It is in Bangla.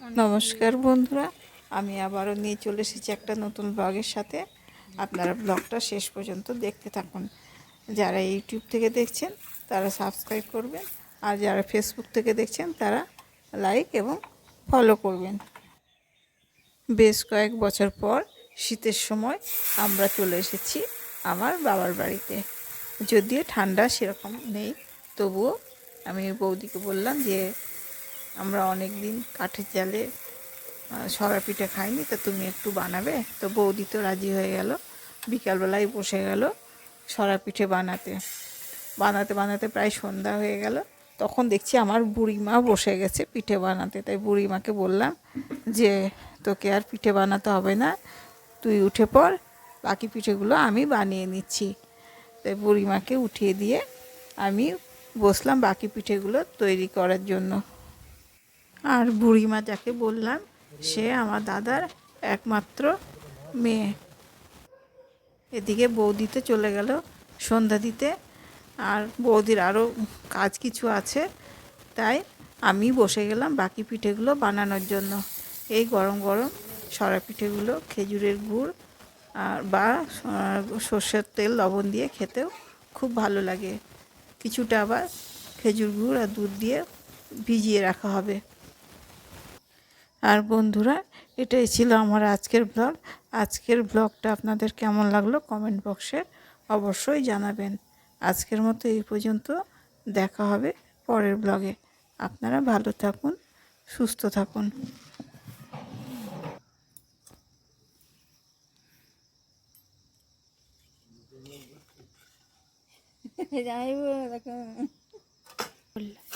নমস্কার বন্ধুরা, আমি আবারও নিয়ে চলে এসেছি একটা নতুন ব্লগের সাথে। আপনারা ব্লগটা শেষ পর্যন্ত দেখতে থাকুন। যারা ইউটিউব থেকে দেখছেন, তারা সাবস্ক্রাইব করবেন। আর যারা ফেসবুক থেকে দেখছেন, তারা লাইক এবং ফলো করবেন। বেশ কয়েক বছর পর শীতের সময় আমরা চলে এসেছি আমার বাবার বাড়িতে। যদিও ঠান্ডা সেরকম নেই, তবুও আমি বৌদিকে বললাম যে আমরা অনেক দিন কাঠের জালে সরা পিঠে খাইনি, তো তুমি একটু বানাবে? তো বৌদি তো রাজি হয়ে গেল, বিকালবেলায় বসে গেল সরা পিঠে বানাতে। বানাতে বানাতে প্রায় সন্ধ্যা হয়ে গেল, তখন দেখছি আমার বুড়িমা বসে গেছে পিঠে বানাতে। তাই বুড়িমাকে বললাম যে, তোকে আর পিঠে বানাতে হবে না, তুই উঠে পর বাকি পিঠেগুলো আমি বানিয়ে নিচ্ছি। তাই বুড়িমাকে উঠিয়ে দিয়ে আমি বসলাম বাকি পিঠেগুলো তৈরি করার জন্য। আর বুড়িমা যাকে বললাম, সে আমার দাদার একমাত্র মেয়ে। এদিকে বৌদিতে চলে গেল সন্ধ্যা দিতে, আর বৌদির আরও কাজ কিছু আছে, তাই আমি বসে গেলাম বাকি পিঠেগুলো বানানোর জন্য। এই গরম গরম সরা পিঠেগুলো, খেজুরের গুড় আর বা সর্ষের তেল, লবণ দিয়ে খেতেও খুব ভালো লাগে। কিছুটা আবার খেজুর গুড় আর দুধ দিয়ে ভিজিয়ে রাখা হবে। আর বন্ধুরা এটাই ছিল আমার আজকের ব্লগ আজকের ব্লগটা আপনাদের কেমন লাগল কমেন্ট বক্সে অবশ্যই জানাবেন। আজকের মতো এই পর্যন্ত দেখা হবে পরের ব্লগে আপনারা ভালো থাকুন সুস্থ থাকুন। বললাম।